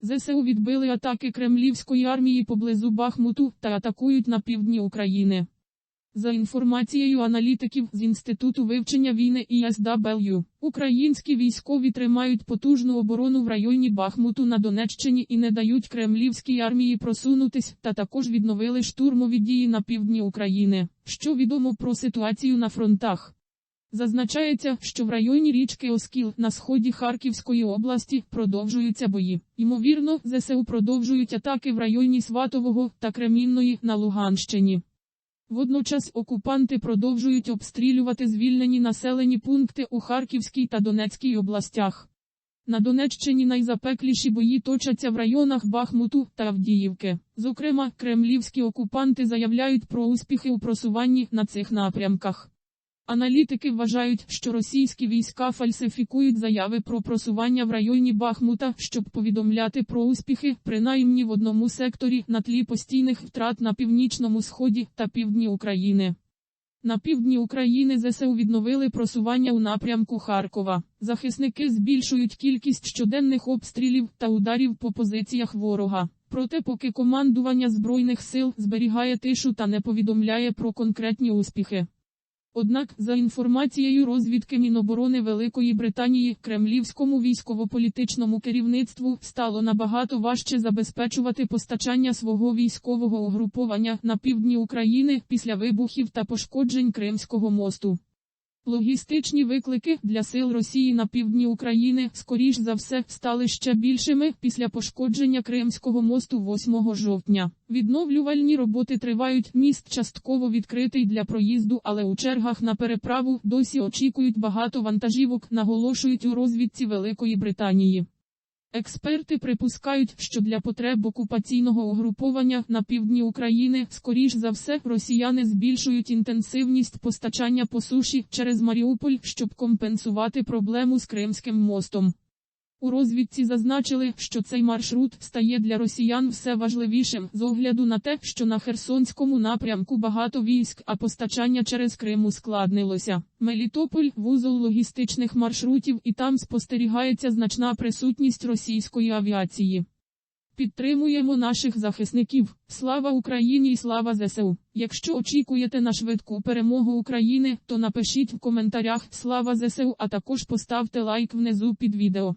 ЗСУ відбили атаки кремлівської армії поблизу Бахмуту та атакують на півдні України. За інформацією аналітиків з Інституту вивчення війни ІСW, українські військові тримають потужну оборону в районі Бахмуту на Донеччині і не дають кремлівській армії просунутись, та також відновили штурмові дії на півдні України. Що відомо про ситуацію на фронтах? Зазначається, що в районі річки Оскіл на сході Харківської області продовжуються бої. Ймовірно, ЗСУ продовжують атаки в районі Сватового та Кремінної на Луганщині. Водночас окупанти продовжують обстрілювати звільнені населені пункти у Харківській та Донецькій областях. На Донеччині найзапекліші бої точаться в районах Бахмуту та Авдіївки. Зокрема, кремлівські окупанти заявляють про успіхи у просуванні на цих напрямках. Аналітики вважають, що російські війська фальсифікують заяви про просування в районі Бахмута, щоб повідомляти про успіхи, принаймні в одному секторі на тлі постійних втрат на північному сході та півдні України. На півдні України ЗСУ відновили просування у напрямку Харкова. Захисники збільшують кількість щоденних обстрілів та ударів по позиціях ворога. Проте, поки командування Збройних сил зберігає тишу та не повідомляє про конкретні успіхи. Однак, за інформацією розвідки Міноборони Великої Британії, кремлівському військово-політичному керівництву стало набагато важче забезпечувати постачання свого військового угруповання на півдні України після вибухів та пошкоджень Кримського мосту. Логістичні виклики для сил Росії на півдні України, скоріш за все, стали ще більшими після пошкодження Кримського мосту 8 жовтня. Відновлювальні роботи тривають, міст частково відкритий для проїзду, але у чергах на переправу досі очікують багато вантажівок, наголошують у розвідці Великої Британії. Експерти припускають, що для потреб окупаційного угруповання на півдні України, скоріш за все, росіяни збільшують інтенсивність постачання по суші через Маріуполь, щоб компенсувати проблему з Кримським мостом. У розвідці зазначили, що цей маршрут стає для росіян все важливішим з огляду на те, що на Херсонському напрямку багато військ, а постачання через Крим ускладнилося. Мелітополь вузол логістичних маршрутів і там спостерігається значна присутність російської авіації. Підтримуємо наших захисників. Слава Україні і слава ЗСУ! Якщо очікуєте на швидку перемогу України, то напишіть в коментарях Слава ЗСУ, а також поставте лайк внизу під відео.